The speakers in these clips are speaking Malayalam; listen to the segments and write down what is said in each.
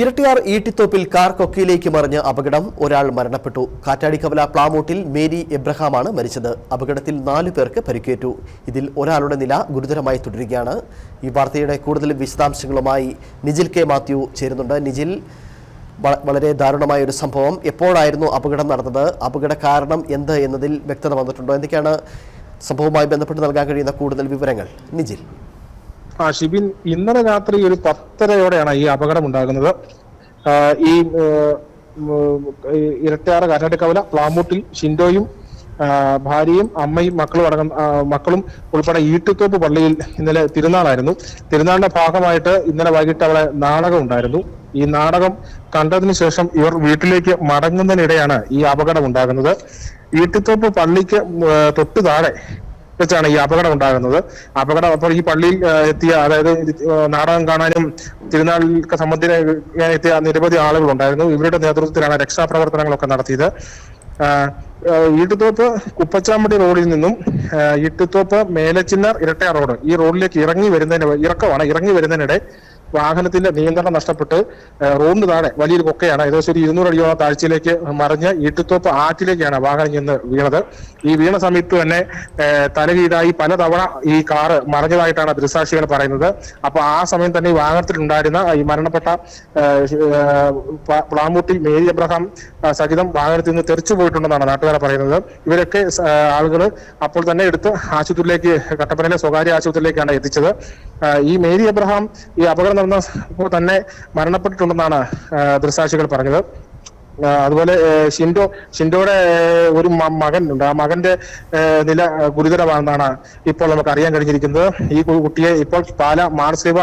ഇരട്ടിയാർ ഈട്ടിത്തോപ്പിൽ കാർ കൊക്കയിലേക്ക് മറിഞ്ഞ് അപകടം. ഒരാൾ മരണപ്പെട്ടു. കാറ്റാടിക്കവല പ്ലാമൂട്ടിൽ മേരി എബ്രഹാമാണ് മരിച്ചത്. അപകടത്തിൽ നാലു പേർക്ക് പരിക്കേറ്റു. ഇതിൽ ഒരാളുടെ നില ഗുരുതരമായി തുടരുകയാണ്. ഈ വാർത്തയുടെ കൂടുതൽ വിശദാംശങ്ങളുമായി നിജിൽ കെ മാത്യു ചേരുന്നുണ്ട്. നിജിൽ വളരെ ദാരുണമായ ഒരു സംഭവം. എപ്പോഴായിരുന്നു അപകടം നടന്നത്? അപകട കാരണം എന്ത് എന്നതിൽ വ്യക്തത വന്നിട്ടുണ്ടോ? എന്തൊക്കെയാണ് സംഭവവുമായി ബന്ധപ്പെട്ട് നൽകാൻ കഴിയുന്ന കൂടുതൽ വിവരങ്ങൾ നിജിൽ. ആ ഷിബിൻ ഇന്നലെ രാത്രി ഒരു പത്തരയോടെയാണ് ഈ അപകടം ഉണ്ടാകുന്നത്. ഈ ഇരട്ടയാറ് കാറ്റാട്ടിക്കവല പ്ലാമൂട്ടിൽ ഷിൻഡോയും ഭാര്യയും അമ്മയും മക്കളും അടങ്ങുന്ന മക്കളും ഉൾപ്പെടെ ഈട്ടുത്തോപ്പ് പള്ളിയിൽ ഇന്നലെ തിരുനാളായിരുന്നു. തിരുനാളിന്റെ ഭാഗമായിട്ട് ഇന്നലെ വൈകിട്ട് അവിടെ നാടകം ഉണ്ടായിരുന്നു. ഈ നാടകം കണ്ടതിന് ശേഷം ഇവർ വീട്ടിലേക്ക് മടങ്ങുന്നതിനിടെയാണ് ഈ അപകടം ഉണ്ടാകുന്നത്. ഈട്ടിത്തോപ്പ് പള്ളിക്ക് തൊട്ടു താഴെ വെച്ചാണ് ഈ അപകടം ഉണ്ടാകുന്നത്. അപകടം അപ്പോൾ ഈ പള്ളിയിൽ എത്തിയ അതായത് നാടകം കാണാനും തിരുനാളിൽ സംബന്ധിക്കാൻ എത്തിയ നിരവധി ആളുകൾ ഉണ്ടായിരുന്നു ഇവരുടെ നേതൃത്വത്തിലാണ് രക്ഷാപ്രവർത്തനങ്ങളൊക്കെ നടത്തിയത്. ഈട്ടുത്തോപ്പ് കുപ്പച്ചാമ്പടി റോഡിൽ നിന്നും ഈട്ടുത്തോപ്പ് മേലച്ചിന്നാർ ഇരട്ടയാർ റോഡ് ഈ റോഡിലേക്ക് ഇറങ്ങി വരുന്നതിന് ഇറക്കമാണ് ഇറങ്ങി വരുന്നതിനിടെ വാഹനത്തിന്റെ നിയന്ത്രണം നഷ്ടപ്പെട്ട് റോഡിന് താഴെ വലിയൊരു കൊക്കയാണ്. ഏകദേശം ഒരു ഇരുന്നൂറ് അടിയോളം താഴ്ചയിലേക്ക് മറിഞ്ഞ് ഈട്ടുത്തോപ്പ് ആറ്റിലേക്കാണ് വാഹനം ചെന്ന് വീണത്. ഈ വീണ സമയത്ത് തന്നെ തലവീടായി പലതവണ ഈ കാറ് മറിഞ്ഞതായിട്ടാണ് ദൃസാക്ഷികൾ പറയുന്നത്. അപ്പൊ ആ സമയം തന്നെ ഈ വാഹനത്തിലുണ്ടായിരുന്ന ഈ മരണപ്പെട്ട പ്ലാമൂട്ടി മേരി അബ്രഹാം സഹിതം വാഹനത്തിൽ നിന്ന് തെറിച്ചു പോയിട്ടുണ്ടെന്നാണ് നാട്ടുകാരെ പറയുന്നത്. ഇവരൊക്കെ ആളുകൾ അപ്പോൾ തന്നെ എടുത്ത് ആശുപത്രിയിലേക്ക് കട്ടപ്പനയിലെ സ്വകാര്യ ആശുപത്രിയിലേക്കാണ് എത്തിച്ചത്. ഈ മേരി എബ്രഹാം ഈ അപകടം നടന്നപ്പോൾ തന്നെ മരണപ്പെട്ടിട്ടുണ്ടെന്നാണ് ആ, ദൃക്സാക്ഷികൾ പറഞ്ഞത്. അതുപോലെ ഷിൻഡോ ഷിൻഡോയുടെ ഒരു മകൻ ഉണ്ട്. ആ മകന്റെ നില ഗുരുതരമാണെന്നാണ് ഇപ്പോൾ നമുക്ക് അറിയാൻ കഴിഞ്ഞിരിക്കുന്നത്. ഈ കുട്ടിയെ ഇപ്പോൾ പാല മാനസിക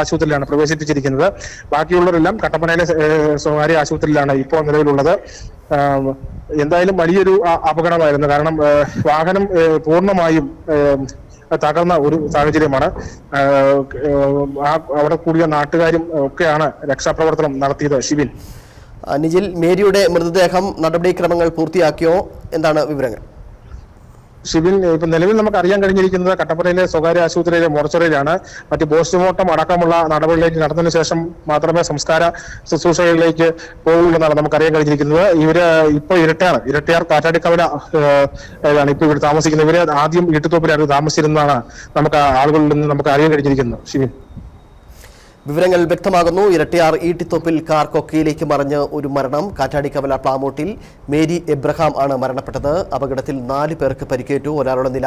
ആശുപത്രിയിലാണ് പ്രവേശിപ്പിച്ചിരിക്കുന്നത്. ബാക്കിയുള്ളവരെല്ലാം കട്ടപ്പനയിലെ സ്വകാര്യ ആശുപത്രിയിലാണ് ഇപ്പോൾ നിലവിലുള്ളത്. എന്തായാലും വലിയൊരു അപകടമായിരുന്നു. കാരണം വാഹനം പൂർണമായും തകർന്ന ഒരു സാഹചര്യമാണ്. അവിടെ കൂടിയ നാട്ടുകാരും ഒക്കെയാണ് രക്ഷാപ്രവർത്തനം നടത്തിയത്. ഷിബിൻ. നിജിൽ മേരിയുടെ മൃതദേഹം നടപടിക്രമങ്ങൾ പൂർത്തിയാക്കിയോ? എന്താണ് വിവരങ്ങൾ? ഷിബിൻ ഇപ്പൊ നിലവിൽ നമുക്ക് അറിയാൻ കഴിഞ്ഞിരിക്കുന്നത് കട്ടപ്പനയിലെ സ്വകാര്യ ആശുപത്രിയിലെ മോർച്ചറിയിലാണ്. മറ്റ് പോസ്റ്റ്മോർട്ടം അടക്കമുള്ള നടപടികളിലേക്ക് നടന്നതിന് ശേഷം മാത്രമേ സംസ്കാര ശുശ്രൂഷകളിലേക്ക് പോകുള്ളൂ എന്നാണ് നമുക്ക് അറിയാൻ കഴിഞ്ഞിരിക്കുന്നത്. ഇവർ ഇപ്പൊ ഇരട്ടയാണ്. ഇരട്ടയാർ കാറ്റാടിക്കവല ആണ് ഇപ്പൊ ഇവിടെ താമസിക്കുന്നത്. ഇവർ ആദ്യം ഇട്ടുതോപ്പിലായിരുന്നു താമസിച്ചിരുന്നതാണ് നമുക്ക് ആളുകളിൽ നിന്ന് നമുക്ക് അറിയാൻ കഴിഞ്ഞിരിക്കുന്നത്. ഷിബിൻ വിവരങ്ങൾ വ്യക്തമാകുന്നു. ഇരട്ടിയാർ ഈട്ടിത്തോപ്പിൽ കാർ കൊക്കയിലേക്ക് മറിഞ്ഞ് ഒരു മരണം. കാറ്റാടിക്കവല പ്ലാമോട്ടിൽ മേരി എബ്രഹാം ആണ് മരണപ്പെട്ടത്. അപകടത്തിൽ നാല് പേർക്ക് പരിക്കേറ്റു. ഒരാളുടെ നില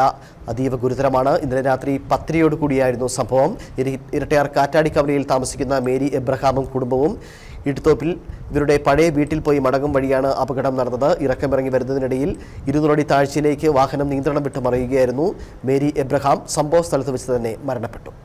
അതീവ ഗുരുതരമാണ്. ഇന്നലെ രാത്രി പത്തരയോട് കൂടിയായിരുന്നു സംഭവം. ഇരി- ഇരട്ടിയാർ കാറ്റാടിക്കവലയിൽ താമസിക്കുന്ന മേരി എബ്രഹാമും കുടുംബവും ഈട്ടിത്തോപ്പിൽ ഇവരുടെ പഴയ വീട്ടിൽ പോയി മടങ്ങും വഴിയാണ് അപകടം നടന്നത്. ഇറക്കമിറങ്ങി വരുന്നതിനിടയിൽ ഇരുന്നൂറടി താഴ്ചയിലേക്ക് വാഹനം നിയന്ത്രണം വിട്ട് മറിയുകയായിരുന്നു. മേരി എബ്രഹാം സംഭവ സ്ഥലത്ത് വെച്ച് തന്നെ മരണപ്പെട്ടു.